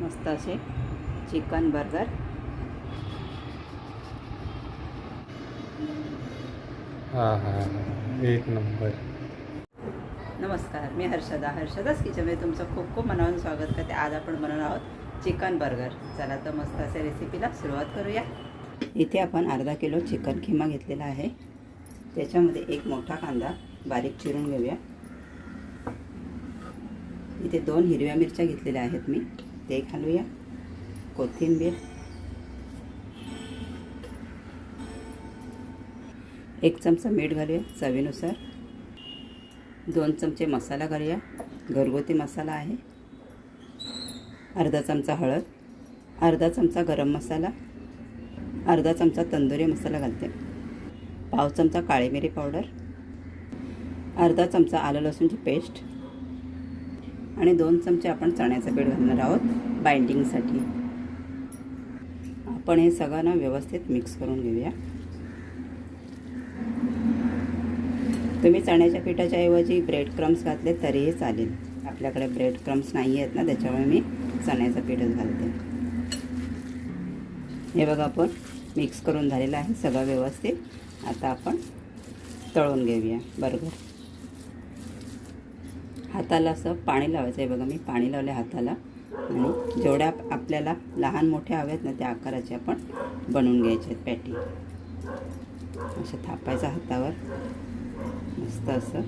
मस्त असे chicken burger. हा हा हा. एक नंबर. नमस्कार मी हर्षदा. हर्षदाच किचनमध्ये तुमचं खूप खूप मनापासून स्वागत करते. आज आपण बनवणार आहोत चिकन बर्गर. चला तर मस्त अशा रेसिपीला सुरुवात करूया. इथे आपण अर्धा किलो चिकन खिमा घेतलेला आहे. त्याच्यामध्ये एक मोठा कांदा बारीक चिरून घेऊया. इथे दोन हिरव्या मिरच्या घेतलेल्या आहेत मी. ते घालूया कोथिंबीर. एक चमचा मीठ घालूया चवीनुसार. दोन चमचे मसाला घालूया. घरगुती मसाला आहे. अर्धा चमचा हळद. अर्धा चमचा गरम मसाला. अर्धा चमचा तंदुरी मसाला घालते. पाव चमचा काळी मिरी पावडर. अर्धा चमचा आलं लसूणची पेस्ट. आणि दोन चमचे आपण चण्याचं पीठ घालणार आहोत बाइंडिंगसाठी. आपण हे सगळं ना व्यवस्थित मिक्स करून घेऊया. तुम्ही चण्याच्या पिठाच्या ऐवजी ब्रेड क्रम्स घातले तरीही चालेल. आपल्याकडे ब्रेड क्रम्स नाही आहेत ना त्याच्यामुळे मी चण्याचं पीठच घालते. हे बघा आपण मिक्स करून झालेलं आहे सगळं व्यवस्थित. आता आपण तळून घेऊया बरोबर? हाताला असं पाणी लावायचं आहे बघा मी पाणी लावले हाताला. आणि जेवढ्या आपल्याला लहान मोठ्या हव्यात ना त्या आकाराचे आपण बनवून घ्यायचे आहेत पॅटी असं थापायचं हातावर. मस्त असं.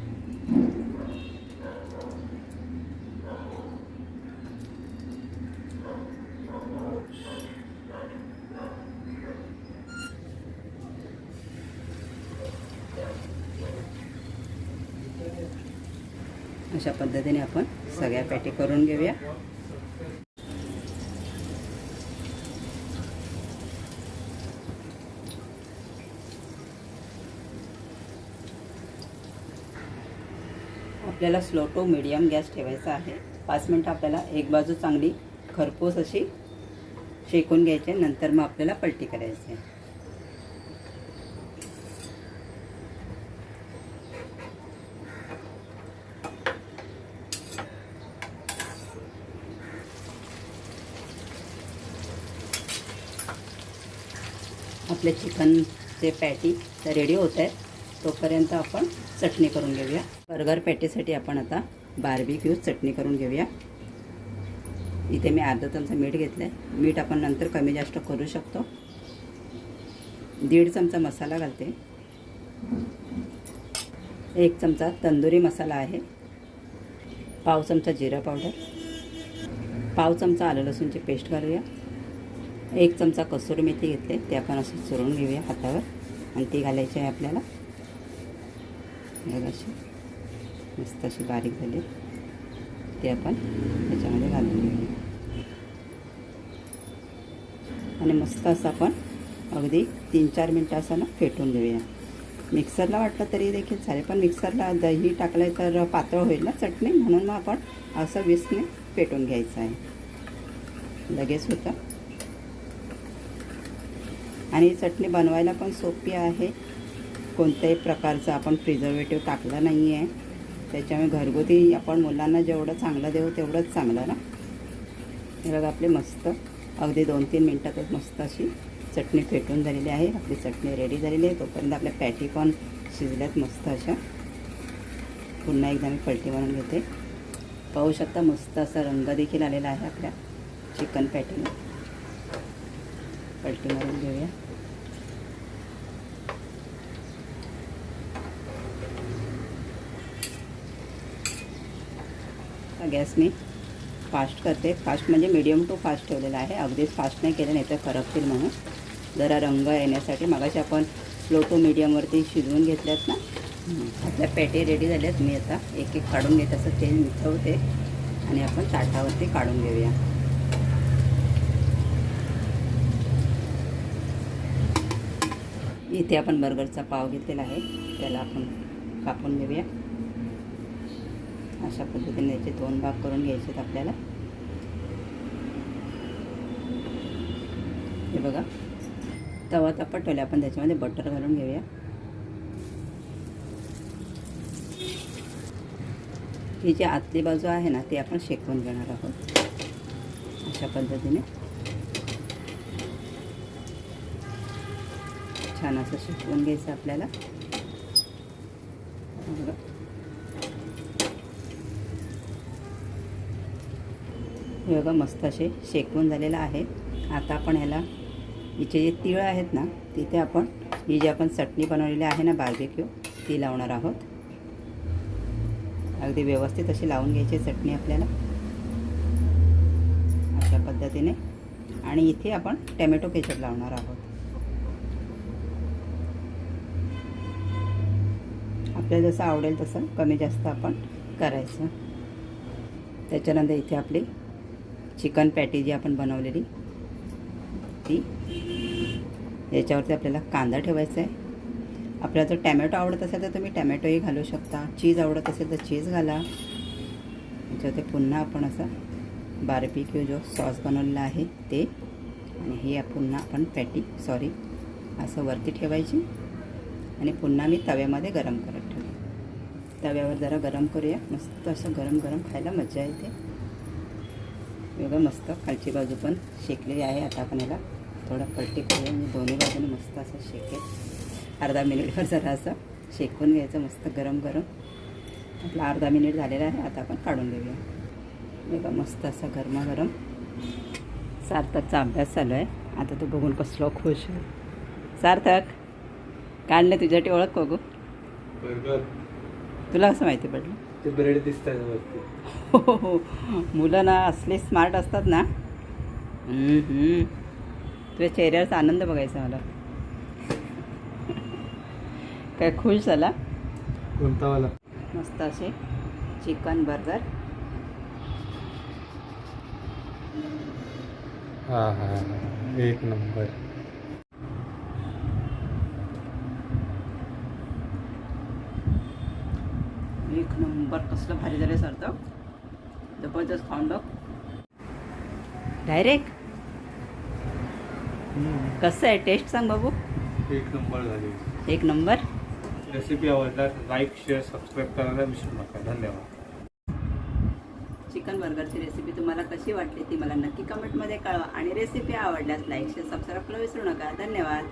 अशा पद्धतीने आपण सगळ्या पॅटी करून घेऊया. आपल्याला स्लो टू मिडियम गॅस ठेवायचा आहे. पाच मिनटं आपल्याला एक बाजू चांगली खरपूस अशी शेकून घ्यायची आहे. नंतर मग आपल्याला पलटी करायची आहे. आपले चिकनचे पॅटी रेडी होत आहेत. तोपर्यंत आपण चटणी करून घेऊया. बर्गर पॅटीसाठी आपण आता बार्बीक्यू चटणी करून घेऊया. इथे मी अर्धा चमचा मीठ घेतलं आहे मीठ आपण नंतर कमी जास्त करू शकतो. दीड चमचा मसाला घालते. एक चमचा तंदुरी मसाला आहे. पाव चमचा जिरा पावडर. पाव चमचा आलं लसूणची पेस्ट घालूया. एक चमचा कसुरी मेथी घेतले. ते आपण असं चुरून घेऊया हातावर. आणि ती घालायची आहे आपल्याला. अशी. मस्त अशी बारीक झाली. ते आपण त्याच्यामध्ये घालून घेऊया. आणि मस्त असं आपण अगदी तीन चार मिनटं असं ना फेटून घेऊया. मिक्सरला वाटलं तरी देखील चालेल पण मिक्सरला दही टाकलं तर पातळ होईल ना चटणी? म्हणून मग आपण असं विसने पेटून घ्यायचं आहे. लगेच होतं. आणि ही चटणी बनवायला पण सोपी आहे. कोणत्याही प्रकारचं आपण प्रिझर्वेटिव्ह टाकलं नाही आहे त्याच्यामुळे घरगुती आपण मुलांना जेवढं चांगलं देऊ तेवढंच चांगलं ना? हे आपले मस्त अगदी दोन तीन मिनटातच मस्त अशी चटणी फेटून झालेली आहे. आपली चटणी रेडी झालेली आहे. तोपर्यंत आपल्या पॅटी पण शिजल्यात मस्त अशा. पुन्हा एकदा मी पलटी मारून घेते. पाहू शकता मस्त असा रंग देखील आलेला आहे आपल्या चिकन पॅटीला पलटी मारून घेऊया. गॅस मी फास्ट करते. फास्ट म्हणजे मीडियम टू फास्ट ठेवलेला आहे. अगदीच फास्ट नाही केलं नाही तर करपतील म्हणून. जरा रंग येण्यासाठी मगाशी आपण स्लो टू मीडियमवरती शिजवून घेतल्यात ना? आपल्या पेटे रेडी झाल्यात. मी आता एक एक काढून घेत. असं तेल मिठवते आणि आपण ताटावरती काढून घेऊया. इथे आपण बर्गरचा पाव घेतलेला आहे. त्याला आपण कापून घेऊया. अशा पद्धतीने याचे दोन भाग करून घ्यायचे आहेत आपल्याला. हे बघा. तवा तपटवले आपण त्याच्यामध्ये बटर घालून घेऊया. ही जी आतली बाजू आहे ना ती आपण शेकवून घेणार आहोत. अशा पद्धतीने. छान असं शिकवून घ्यायचं आपल्याला. हे बघा मस्त असे शेकवून झालेलं आहे. आता आपण ह्याला हिचे जे तिळ आहेत ना तिथे आपण ही जी आपण चटणी बनवलेली आहे ना बार्बेक्यू ती लावणार आहोत. अगदी व्यवस्थित अशी लावून घ्यायची चटणी आपल्याला. अशा पद्धतीने. आणि इथे आपण टॅमॅटो केचप लावणार आहोत. आपल्याला जसं आवडेल तसं कमी जास्त आपण करायचं. त्याच्यानंतर इथे आपली चिकन पॅटी जी आपण बनवलेली ती याच्यावरती आपल्याला कांदा ठेवायचा आहे. आपल्याला जर टॅमॅटो आवडत असेल तर तुम्ही टॅमॅटोही घालू शकता. चीज आवडत असेल तर चीज घाला. याच्यावरती पुन्हा आपण असा बार्बिक्यू जो सॉस बनवलेला आहे ते आणि हे पुन्हा आपण पॅटी सॉरी असं वरती ठेवायची. आणि पुन्हा मी तव्यामध्ये गरम करत तव्यावर जरा गरम करूया. मस्त असं गरम गरम खायला मजा येते. बघा मस्त खालची बाजू पण शेकलेली आहे आता आपण याला. थोडं पलटी करूया. आणि दोन्ही बाजूने मस्त असं शेकेल. अर्धा मिनिटवर जरा असं शेकून घ्यायचं. मस्त गरम गरम. आपला अर्धा मिनिट झालेला आहे. आता आपण काढून घेऊया. बघा मस्त असं गरमागरम सार्थकचा अभ्यास चालू आहे. आता तू बघून कसलो खुश आहे. सार्थक काढलं तुझ्यासाठी ओळख बघू. तुला कसं माहिती पडलं? ते ब्रेड दिसत आहे वरती. हो हो मुलं ना असले स्मार्ट असतात ना? हम्म, हम्म. तुझ्या चेहऱ्यावरचा आनंद बघायचा मला. काय खुश झाला? कोणता वाला? मस्त असे चिकन बर्गर. हा हा हा. एक नंबर. एक नंबर कसलं भारी झालं सरतं जबरदस्त खाऊन बघ डायरेक्ट कसं आहे? टेस्ट सांग बाबू. एक नंबर झाली. एक नंबर? रेसिपी आवडल्यास लाईक शेअर सबस्क्राईब करायला विसरू नका. धन्यवाद. चिकन बर्गरची रेसिपी तुम्हाला कशी वाटली ती मला नक्की कमेंटमध्ये कळवा. आणि रेसिपी आवडल्यास लाईक शेअर सबस्क्राईब करायला विसरू नका. धन्यवाद.